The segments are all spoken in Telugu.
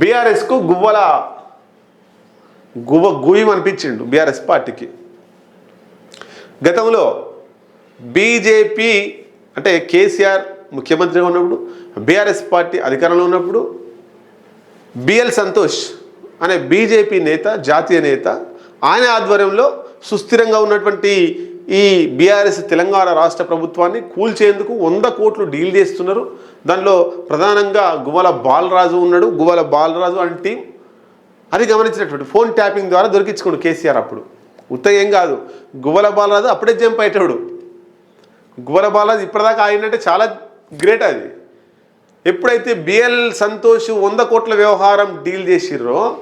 బీఆర్ఎస్కు గువ్వల గువ్వ గుయ్యం అనిపించిండు బీఆర్ఎస్ పార్టీకి. గతంలో బీజేపీ అంటే కేసీఆర్ ముఖ్యమంత్రిగా ఉన్నప్పుడు బీఆర్ఎస్ పార్టీ అధికారంలో ఉన్నప్పుడు బిఎల్ సంతోష్ అనే బీజేపీ నేత జాతీయ నేత ఆయన ఆధ్వర్యంలో సుస్థిరంగా ఉన్నటువంటి ఈ బీఆర్ఎస్ తెలంగాణ రాష్ట్ర ప్రభుత్వాన్ని కూల్చేందుకు వంద కోట్లు డీల్ చేస్తున్నారు. దానిలో ప్రధానంగా గువల బాలరాజు ఉన్నాడు. గువల బాలరాజు అంటే టీం. అది గమనించినటువంటి ఫోన్ ట్యాపింగ్ ద్వారా దొరికించుకోండు కేసీఆర్ అప్పుడు. ఉత్త ఏం కాదు. గువల బాలరాజు అప్పుడే జంప్ అయ్యేటాడు గువల బాలరాజు ఇప్పటిదాకా ఆయనంటే చాలా గ్రేట్ అది. ఎప్పుడైతే బిఎల్ సంతోష్ వంద కోట్ల వ్యవహారం డీల్ చేసిర్రో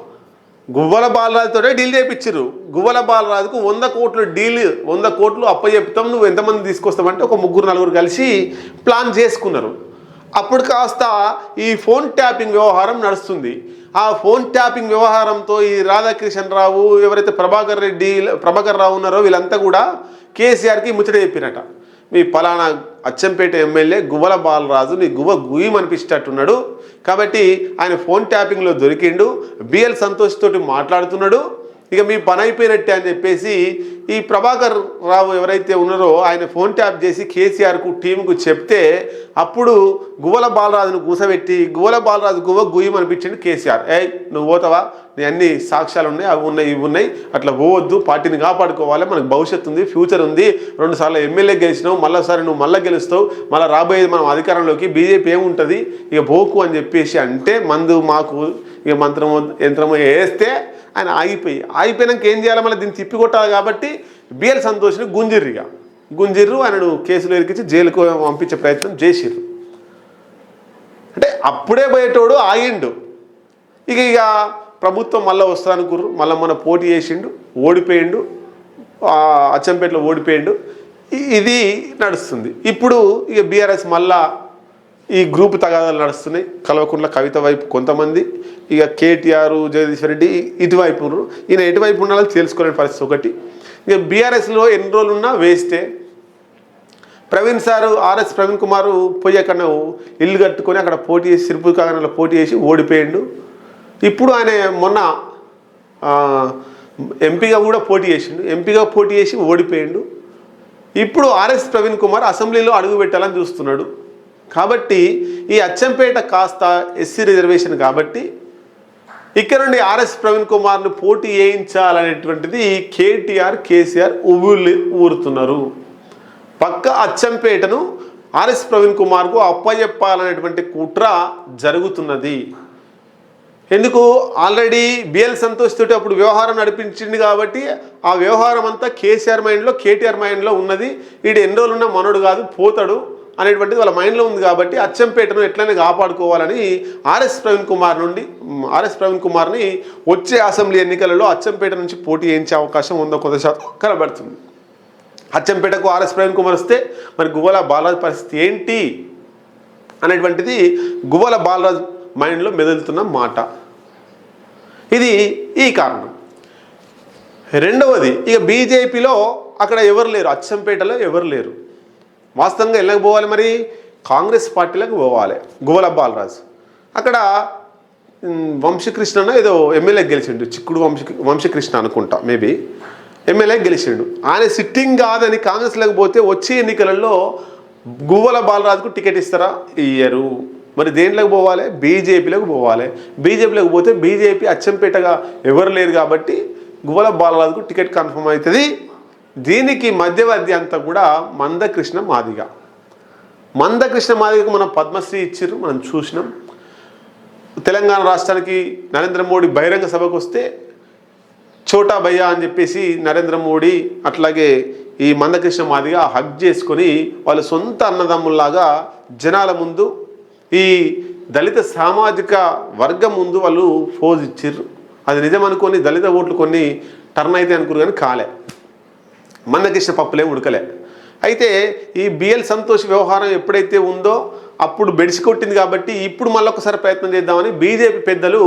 గువ్వల బాలరాజుతోనే డీల్ చేయించారు గువ్వల బాలరాజుకు వంద కోట్లు డీల్ వంద కోట్లు అప్పచెప్తాం నువ్వు ఎంతమంది తీసుకొస్తామంటే ఒక ముగ్గురు నలుగురు కలిసి ప్లాన్ చేసుకున్నారు. అప్పుడు కాస్త ఈ ఫోన్ ట్యాపింగ్ వ్యవహారం నడుస్తుంది. ఆ ఫోన్ ట్యాపింగ్ వ్యవహారంతో ఈ రాధాకిషన్ రావు ఎవరైతే ప్రభాకర్ రెడ్డి ప్రభాకర్ రావు ఉన్నారో వీళ్ళంతా కూడా కేసీఆర్కి ముచ్చట చెప్పినట మీ పలానా అచ్చంపేట ఎమ్మెల్యే గువ్వల బాలరాజు నీ గువ్వ గుయ్యం అనిపించేటట్టున్నాడు కాబట్టి ఆయన ఫోన్ ట్యాపింగ్లో దొరికిండు. బిఎల్ సంతోష్ తోటి మాట్లాడుతున్నాడు. ఇక మీ పని అయిపోయినట్టే అని చెప్పేసి ఈ ప్రభాకర్ రావు ఎవరైతే ఉన్నారో ఆయన ఫోన్ ట్యాప్ చేసి కేసీఆర్కు టీంకు చెప్తే అప్పుడు గువ్వల బాలరాజును కూసబెట్టి గువ్వల బాలరాజు గువ్వ గుయ్యం అనిపించింది కేసీఆర్. ఏ నువ్వు పోతావా? నీ అన్ని సాక్ష్యాలు ఉన్నాయి అవి ఉన్నాయి ఇవి ఉన్నాయి. అట్లా పోవద్దు పార్టీని కాపాడుకోవాలి మనకు భవిష్యత్తు ఉంది ఫ్యూచర్ ఉంది. రెండు సార్లు ఎమ్మెల్యే గెలిచినావు మళ్ళీసారి నువ్వు మళ్ళీ గెలుస్తావు. మళ్ళీ రాబోయేది మనం అధికారంలోకి బీజేపీ ఏముంటుంది? ఇక బోకు అని చెప్పేసి అంటే మందు మాకు ఇక మంత్రము యంత్రము వేస్తే ఆయన ఆగిపోయి. ఆగిపోయినాక ఏం చేయాలి? మళ్ళీ దీన్ని తిప్పికొట్టాలి కాబట్టి బిఎల్ సంతోష్ని గుంజిర్రిగా గుంజిర్రు ఆయనను కేసులో ఇరికించి జైలుకు పంపించే ప్రయత్నం చేసిర్రు. అంటే అప్పుడే పోయేటోడు ఆగిండు. ఇక ఇక ప్రభుత్వం మళ్ళీ వస్తానుకుర్రు మళ్ళీ మన పోటీ చేసిండు ఓడిపోయిండు అచ్చంపేటలో ఓడిపోయిండు. ఇది నడుస్తుంది. ఇప్పుడు ఇక బీఆర్ఎస్ మళ్ళా ఈ గ్రూప్ తగాదాలు నడుస్తున్నాయి. కల్వకుంట్ల కవిత వైపు కొంతమంది ఇక కేటీఆర్ జగదీశ్వర్ రెడ్డి ఇటువైపు ఈయన ఎటువైపు ఉండాలో తెలుసుకోలేని పరిస్థితి ఒకటి. ఇక బీఆర్ఎస్లో ఎన్ని రోజులు ఉన్నా వేస్టే. ప్రవీణ్ సారు ఆర్ఎస్ ప్రవీణ్ కుమార్ పోయి అక్కడ ఇల్లు కట్టుకొని అక్కడ పోటీ చేసి సిరుపు కాగనంలో పోటీ చేసి ఓడిపోయిండు. ఇప్పుడు ఆయన మొన్న ఎంపీగా కూడా పోటీ చేసిండు. ఎంపీగా పోటీ చేసి ఓడిపోయిండు. ఇప్పుడు ఆర్ఎస్ ప్రవీణ్ కుమార్ అసెంబ్లీలో అడుగు పెట్టాలని చూస్తున్నాడు. కాబట్టి ఈ అచ్చంపేట కాస్త ఎస్సీ రిజర్వేషన్ కాబట్టి ఇక్కడ నుండి ఆర్ఎస్ ప్రవీణ్ కుమార్ను పోటీ చేయించాలనేటువంటిది కేటీఆర్ కేసీఆర్ ఉవ్వులు ఊరుతున్నారు. పక్క అచ్చంపేటను ఆర్ఎస్ ప్రవీణ్ కుమార్కు అప్పజెప్పాలనేటువంటి కుట్ర జరుగుతున్నది. ఎందుకు? ఆల్రెడీ బిఎల్ సంతోష్ తోటి అప్పుడు వ్యవహారం నడిపించింది కాబట్టి ఆ వ్యవహారం అంతా కేసీఆర్ మైండ్లో కేటీఆర్ మైండ్లో ఉన్నది. వీడు ఎన్ని రోజులున్నా మనోడు కాదు పోతాడు. అనేటువంటిది వాళ్ళ మైండ్లో ఉంది కాబట్టి అచ్చంపేటను ఎట్లనే కాపాడుకోవాలని ఆర్ఎస్ ప్రవీణ్ కుమార్ నుండి ఆర్ఎస్ ప్రవీణ్ కుమార్ని వచ్చే అసెంబ్లీ ఎన్నికలలో అచ్చంపేట నుంచి పోటీ చేయించే అవకాశం ఉందో కొంత శాతం కనబడుతుంది. అచ్చంపేటకు ఆర్ఎస్ ప్రవీణ్ కుమార్ వస్తే మరి గువ్వల బాలరాజు పరిస్థితి ఏంటి అనేటువంటిది గువ్వల బాలరాజు మైండ్లో మెదులుతున్న మాట. ఇది ఈ కారణం. రెండవది ఇక బీజేపీలో అక్కడ ఎవరు లేరు? అచ్చంపేటలో ఎవరు లేరు? వాస్తవంగా ఎల్లకి పోవాలి మరి? కాంగ్రెస్ పార్టీలకు పోవాలి. గువ్వల బాలరాజు. అక్కడ వంశకృష్ణ ఏదో ఎమ్మెల్యే గెలిచిండు. చిక్కుడు వంశ వంశకృష్ణ అనుకుంటా మేబీ. ఎమ్మెల్యే గెలిచిండు. ఆయన సిట్టింగ్ కాదని కాంగ్రెస్లోకి పోతే వచ్చే ఎన్నికలలో గువ్వల బాలరాజుకు టికెట్ ఇస్తారా? ఇయ్యరు. మరి దేంట్లోకి పోవాలి? బీజేపీలోకి పోవాలి. బీజేపీలోకి పోతే బీజేపీ అచ్చంపేటగా ఎవరు లేరు కాబట్టి గువ్వల బాలరాజుకు టికెట్ కన్ఫర్మ్ అవుతుంది. దీనికి మధ్యవర్తి అంతా కూడా మందకృష్ణ మాదిగ. మందకృష్ణ మాదిగకు మనం పద్మశ్రీ ఇచ్చారు మనం చూసినాం. తెలంగాణ రాష్ట్రానికి నరేంద్ర మోడీ బహిరంగ సభకు వస్తే చోటా భయ్యా అని చెప్పేసి నరేంద్ర మోడీ అట్లాగే ఈ మందకృష్ణ మాదిగా హగ్ చేసుకొని వాళ్ళ సొంత అన్నదమ్ముల్లాగా జనాల ముందు ఈ దళిత సామాజిక వర్గం ముందు వాళ్ళు ఫోజ్ ఇచ్చారు అది నిజం అనుకొని దళిత ఓట్లు కొన్ని టర్న్ అయితే అనుకురు కానీ కాలే. మందకృష్ణ పప్పులేం ఉడకలే. అయితే ఈ బిఎల్ సంతోష్ వ్యవహారం ఎప్పుడైతే ఉందో అప్పుడు బెడిసి కొట్టింది కాబట్టి ఇప్పుడు మళ్ళొకసారి ప్రయత్నం చేద్దామని బీజేపీ పెద్దలు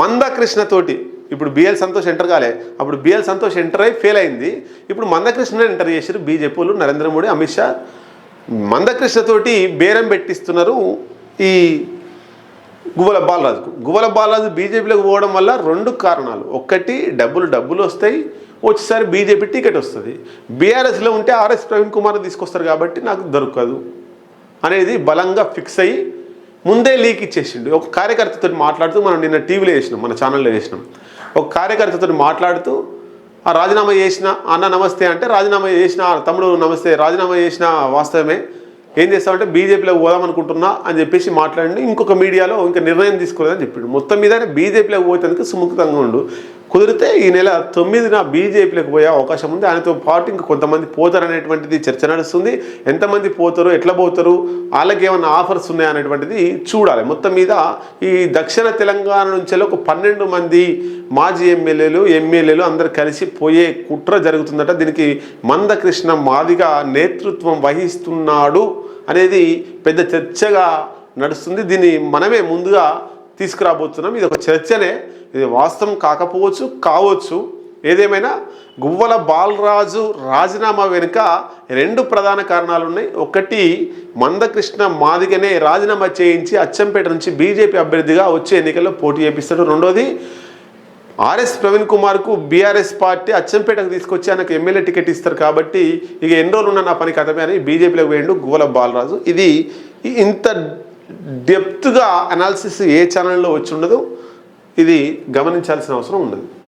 మందకృష్ణతోటి ఇప్పుడు బిఎల్ సంతోష్ ఎంటర్ కాలే. అప్పుడు బిఎల్ సంతోష్ ఎంటర్ అయి ఫెయిల్ అయింది. ఇప్పుడు మందకృష్ణ ఎంటర్ చేశారు బీజేపీలు నరేంద్ర మోడీ అమిత్ షా. మందకృష్ణతోటి బేరం పెట్టిస్తున్నారు ఈ గువ్వల బాలరాజుకు. గువ్వల బాలరాజు బీజేపీలోకి పోవడం వల్ల రెండు కారణాలు. ఒకటి డబ్బులు డబ్బులు వస్తాయి. వచ్చేసారి బీజేపీ టికెట్ వస్తుంది. బీఆర్ఎస్లో ఉంటే ఆర్ఎస్ ప్రవీణ్ కుమార్ తీసుకొస్తారు కాబట్టి నాకు దొరకదు అనేది బలంగా ఫిక్స్ అయ్యి ముందే లీక్ ఇచ్చేసిండు. ఒక కార్యకర్తతో మాట్లాడుతూ మనం నిన్న టీవీలో వేసినాం మన ఛానల్లో వేసినాం ఒక కార్యకర్తతో మాట్లాడుతూ ఆ రాజీనామా చేసిన అన్న నమస్తే అంటే రాజీనామా చేసిన తమ్ముడు నమస్తే రాజీనామా చేసిన వాస్తవమే. ఏం చేస్తామంటే బీజేపీలో పోదాం అనుకుంటున్నా అని చెప్పేసి మాట్లాడి ఇంకొక మీడియాలో ఇంకా నిర్ణయం తీసుకోలేదని చెప్పిండు. మొత్తం మీద బీజేపీలో పోయేందుకు సుముఖంగా ఉండు. కుదిరితే ఈ నెల తొమ్మిదిన బీజేపీలోకి పోయే అవకాశం ఉంది. ఆయనతో పాటు ఇంకా కొంతమంది పోతారనేటువంటిది చర్చ నడుస్తుంది. ఎంతమంది పోతారు ఎట్లా పోతారు వాళ్ళకి ఏమైనా ఆఫర్స్ ఉన్నాయా అనేటువంటిది చూడాలి. మొత్తం మీద ఈ దక్షిణ తెలంగాణ నుంచి ఒక పన్నెండు మంది మాజీ ఎమ్మెల్యేలు ఎమ్మెల్యేలు అందరు కలిసి పోయే కుట్ర జరుగుతుందట. దీనికి మందకృష్ణ మాదిగ నేతృత్వం వహిస్తున్నాడు అనేది పెద్ద చర్చగా నడుస్తుంది. దీన్ని మనమే ముందుగా తీసుకురాబోతున్నాం. ఇది ఒక చర్చనే. ఇది వాస్తవం కాకపోవచ్చు కావచ్చు. ఏదేమైనా గువ్వల బాలరాజు రాజీనామా వెనుక రెండు ప్రధాన కారణాలు ఉన్నాయి ఒకటి మందకృష్ణ మాదిగనే రాజీనామా చేయించి అచ్చంపేట నుంచి బీజేపీ అభ్యర్థిగా వచ్చే ఎన్నికల్లో పోటీ చేపిస్తాడు. రెండోది ఆర్ఎస్ ప్రవీణ్ కుమార్కు బీఆర్ఎస్ పార్టీ అచ్చంపేటకు తీసుకొచ్చి ఆయనకు ఎమ్మెల్యే టికెట్ ఇస్తారు కాబట్టి ఇక ఎన్ని రోజులు ఉన్న నా పని కథమే అని బీజేపీలోకి వేయండు గువ్వల బాలరాజు. ఇది ఇంత డెప్త్గా అనాలిసిస్ ఏ ఛానల్లో వచ్చి ఉండదు. ఇది గమనించాల్సిన అవసరం ఉన్నది.